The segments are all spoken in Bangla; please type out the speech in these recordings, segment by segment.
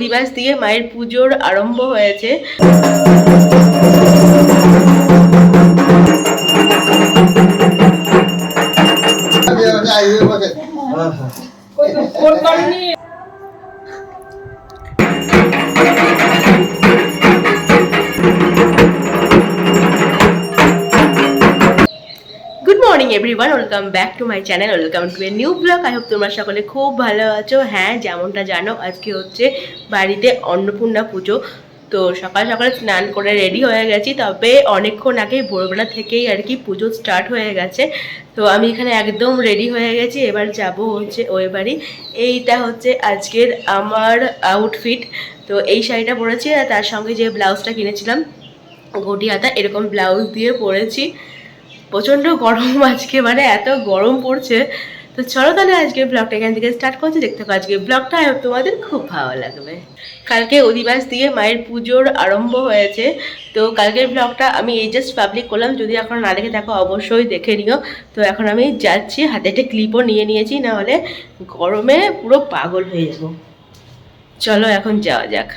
অধিবাস দিয়ে মায়ের পুজোর আরম্ভ হয়েছে। Good morning everyone welcome back to my channel welcome to a new blog I hope তোমরা সকলে খুব ভালো আছো। হ্যাঁ যেমনটা জানো, আজকে হচ্ছে বাড়িতে অন্নপূর্ণা পুজো। তো সকাল সকাল স্নান করে রেডি হয়ে গেছি। তবে অনেকক্ষণ আগে ভোরবেলা থেকেই আর কি পুজো স্টার্ট হয়ে গেছে। তো আমি এখানে একদম রেডি হয়ে গেছি। এবার যাব হচ্ছে ওই বাড়ি। এইটা হচ্ছে আজকের আমার আউটফিট তো এই শাড়িটা পরেছি আর তার সঙ্গে যে ব্লাউজটা কিনেছিলাম ঘটি হাতা এরকম ব্লাউজ দিয়ে পরেছি। প্রচণ্ড গরম আজকে মানে এত গরম পড়ছে। তো চলো তাহলে আজকে ব্লগটা এখান থেকে স্টার্ট করছি। দেখতে পাবো আজকে ব্লগটা তোমাদের খুব ভালো লাগবে। কালকে অধিবাস দিয়ে মায়ের পুজোর আরম্ভ হয়েছে। তো কালকের ব্লগটা আমি এই জাস্ট পাবলিক করলাম। যদি এখন না দেখে থাকো, অবশ্যই দেখে নিও। তো এখন আমি যাচ্ছি, হাতে একটা ক্লিপও নিয়ে নিয়েছি, নাহলে গরমে পুরো পাগল হয়ে যাব। চলো এখন যাওয়া যাক।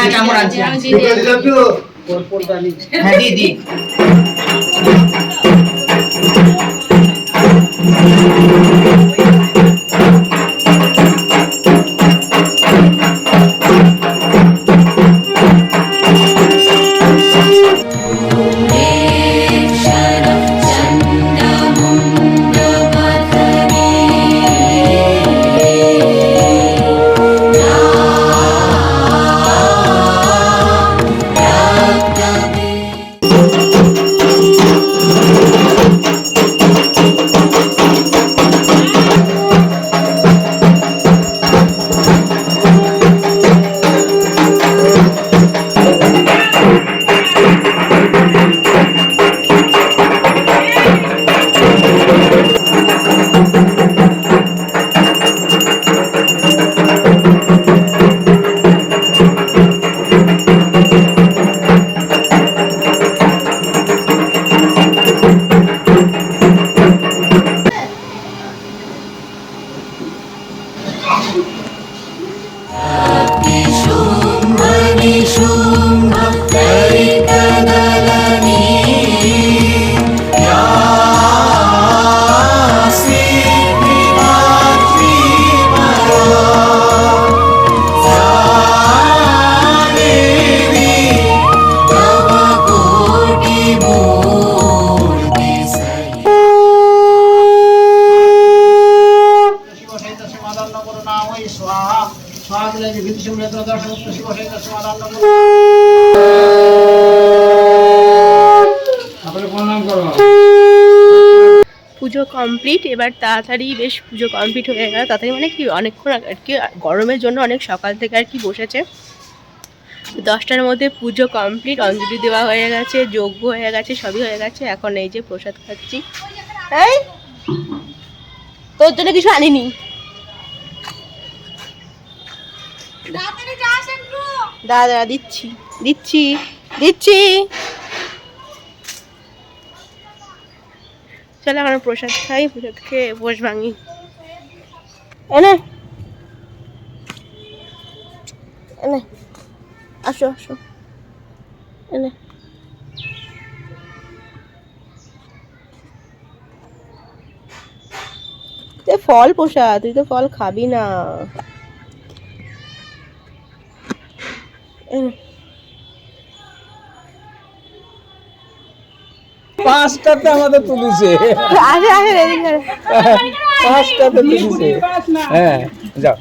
হ্যাঁ চামচ আছে হ্যাঁ পুজো কমপ্লিট এবার তাড়াতাড়ি বেশ পুজো কমপ্লিট হয়ে গেল। তাড়াতাড়ি মানে কি অনেকক্ষণ আর কি গরমের জন্য অনেক সকাল থেকে আর কি বসেছে। দশটার মধ্যে পুজো কমপ্লিট অঞ্জলি দেওয়া হয়ে গেছে যজ্ঞ হয়ে গেছে সবই হয়ে গেছে। এখন এই যে প্রসাদ খাচ্ছি। এই! তোর জন্য কিছু আনিনি। দাঁড়া দিচ্ছি। দিচ্ছি। দিচ্ছি। চলো এখন প্রসাদ খাই, প্রসাদ খেয়ে বস ভাঙি। এনে। এনে। আসো আসো। এনে। ফল পোষা তুই তো ফল খাবি না। এনে। পাঁচটাতে আমাদের তুলিছে। পাঁচটাতে তুলিছে। হ্যাঁ যাও।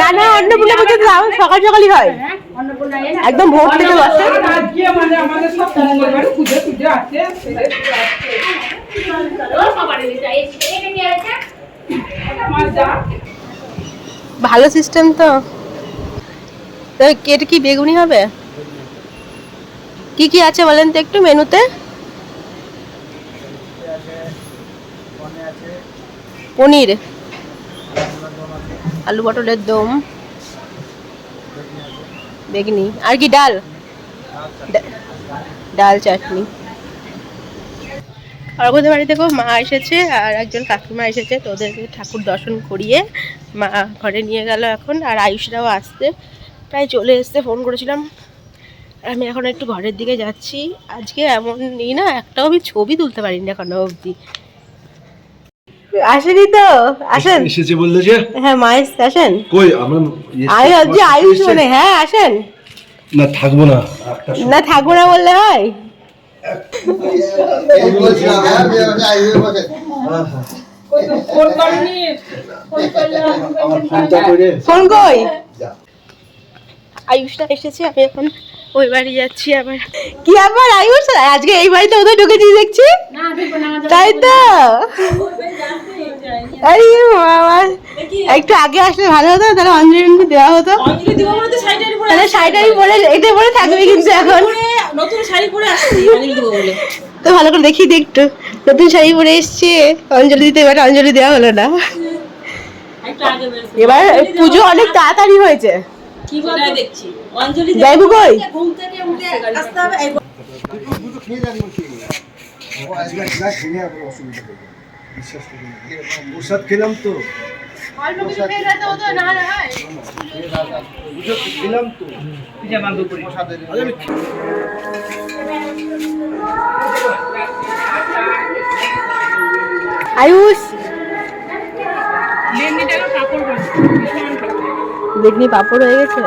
না না অন্নপূর্ণা পুজো তো আমার সকাল সকালই হয়। একদম ভোর থেকে বসে। ভালো সিস্টেম তো। কেটে কি বেগুনি হবে? কি কি আছে বলেন তো একটু মেনুতে? পনির, আলু পটলের দম, বেগনি, আর কি ডাল? ডাল, চাটনি। অর্ঘদের বাড়ি থেকেও মা এসেছে আর একজন কাকিমা এসেছে তো ওদেরকে ঠাকুর দর্শন করিয়ে মা ঘরে নিয়ে গেল এখন। আর আয়ুষরাও আসতে প্রায় চলে এসতে ফোন করেছিলাম। আমি এখন একটু ঘরের দিকে যাচ্ছি। আজকে এমন নেই না একটাও আমি ছবি তুলতে পারিনি এখনও অবধি। আসেনি তো? আসেন। এসেছে বললে যে? হ্যাঁ মা আসেন। কই আমরা আয়ুষ মানে হ্যাঁ আসেন। না থাকব না না থাকব না বললে হয়? ফোন করনি ফোনটা করে ফোন কই আয়ুষটা এসেছে আমি এখন ওই বাড়ি যাচ্ছি আবার। কি আবার আয়ুষ আজকে এই বাড়িতে ওদের ঢুকেছি দেখছি। তাই তো। আরে বাবা একটু আগে আসলে ভালো হতো তাহলে অঞ্জলি দেওয়া হতো। তাহলে শাড়িটাই পরে এটা পরে থাকবে কিন্তু এখন। নতুন শাড়ি পরে আসছি অঞ্জলি দেবো বলে। তো ভালো করে দেখি দি একটু। নতুন শাড়ি পরে এসছে অঞ্জলি দিতে এবার অঞ্জলি দেওয়া হলো না। এবার পুজো অনেক তাড়াতাড়ি হয়েছে। কি বলতে? দেখছি? অঞ্জলি দেবো যাইবো কই? ঘুম থেকে উঠে আসতে হবে এই প্রসাদ খেলাম তো। খেলাম তো আয়ুষ। বেগনি পাপড় হয়ে গেছে।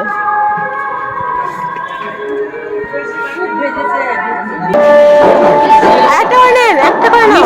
একটা করে নেন একটা করে নাও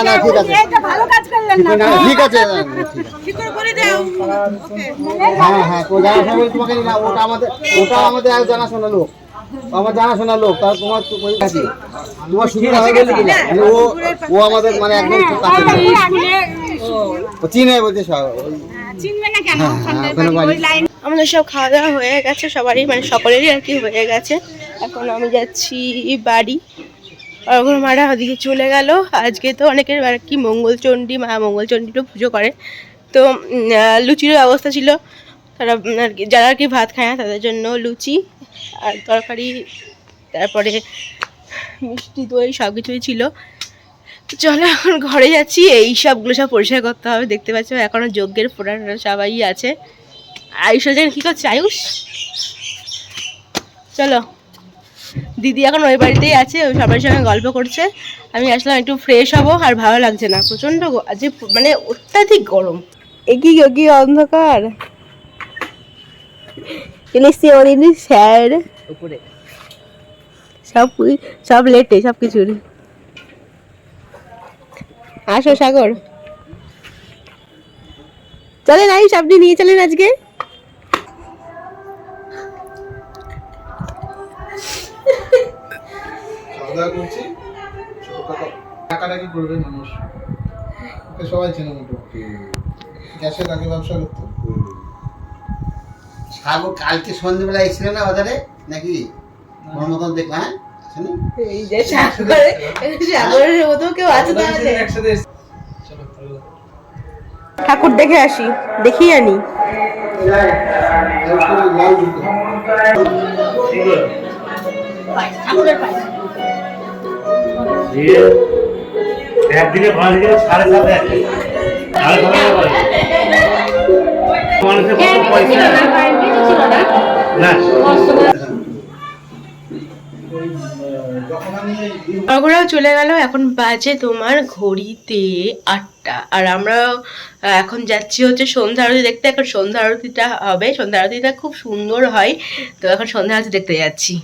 না ঠিক আছে। না, ঠিক আছে। কি করে করে দাও। হ্যাঁ হ্যাঁ তো জানাশোনা বলে তোমাকে না ওটা আমাদের ওটা আমাদের এক জানাশোনা লোক। আমার জানাশোনা লোক তার তোমার তোমার সুবিধা হয়ে মানে ও ও আমাদের মানে একদম খুব কাছে। ও চিনে বলছে সব। হ্যাঁ, হ্যাঁ, আমাদের সব খাওয়া দাওয়া হয়ে গেছে সবারই মানে সকলেরই আর কি হয়ে গেছে। এখন আমি যাচ্ছি বাড়ি। অর্ঘর মারা ওদিকে চলে গেল। আজকে তো অনেকের আর কি মঙ্গলচণ্ডী, মা মঙ্গলচণ্ডীরও পুজো করে। তো লুচিরও ব্যবস্থা ছিল। তারা আর কি, যারা আর কি ভাত খায় না, তাদের জন্য লুচি আর তরকারি, তারপরে মিষ্টি দই সব কিছুই ছিল। চলো এখন ঘরে যাচ্ছি। এই সবগুলো সব পরিষ্কার করতে হবে। দেখতে পাচ্ছ এখনও যজ্ঞের ফোড়া টোড়া সবাই আছে। আয়ুষ যেন কি করছে? আয়ুষ? চলো। দিদি এখন ওই বাড়িতেই আছে ওই সবার সঙ্গে গল্প করছে। আমি আসলাম একটু ফ্রেশ হব আর ভালো লাগছে না। প্রচণ্ড গ- আজ মানে অত্যাধিক গরম। এগি কি অন্ধকার। স্যার। উপরে। সব সব লেটে সব কিছুর আসো সাগর। চলেন আইস আপনি নিয়ে চলেন আজকে। টাকাটাকি করবে মানুষ? ওকে সবাই চেনে মোটামুটি গ্যাসের আগে ব্যবসা করতো? সাগর কালকে সন্ধ্যেবেলা এসেছিল না বাজারে? নাকি? মতন দেখলাম হ্যাঁ? আসেনি? এই যে সাগর সাগরের মতো কেউ আছে তাহলে। ঠাকুর দেখে আসি দেখিয়ে আনি। জুতো। একদিনে পাঁচ গেলে সাড়ে সাথে এক সাড়ে সাথে মানুষের কত পয়সা না যখন আমি এই ওরাও চলে গেল এখন বাজে তোমার ঘড়িতে আটটা। আর আমরা এখন যাচ্ছি হচ্ছে সন্ধ্যা আরতি দেখতে। এখন সন্ধ্যা আরতিটা হবে। সন্ধ্যা আরতিটা খুব সুন্দর হয়। তো এখন সন্ধ্যা আরতি দেখতে যাচ্ছি।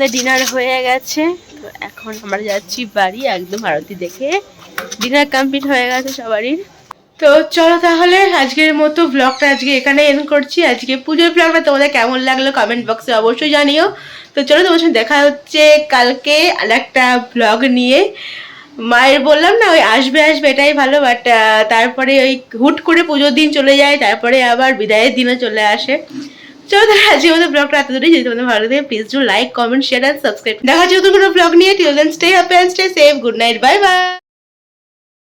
আমাদের ডিনার হয়ে গেছে। তো এখন আমরা যাচ্ছি বাড়ি, একদম আরতি দেখে। ডিনার কমপ্লিট হয়ে গেছে সবারই। তো চলো তাহলে আজকের মতো ব্লগটা আজকে এখানে এন্ড করছি। আজকে পুজোর ব্লগটা তোমাদের কেমন লাগল কমেন্ট বক্সে অবশ্যই জানিও। তো চলো তোমার সাথে দেখা হচ্ছে কালকে আর একটা ব্লগ নিয়ে। মায়ের বললাম না, ওই আসবে আসবে, এটাই ভালো বাট তারপরে ওই হুট করে পুজোর দিন চলে যায়, তারপরে আবার বিদায়ের দিনও চলে আসে। চলো তাহলে আজকে আমাদের ব্লগটা এত যদি তোমাদের ভালো লাগে please do like comment share and subscribe দেখা যাচ্ছে কোনো ব্লগ নিয়ে। Till then stay happy and stay safe good night bye bye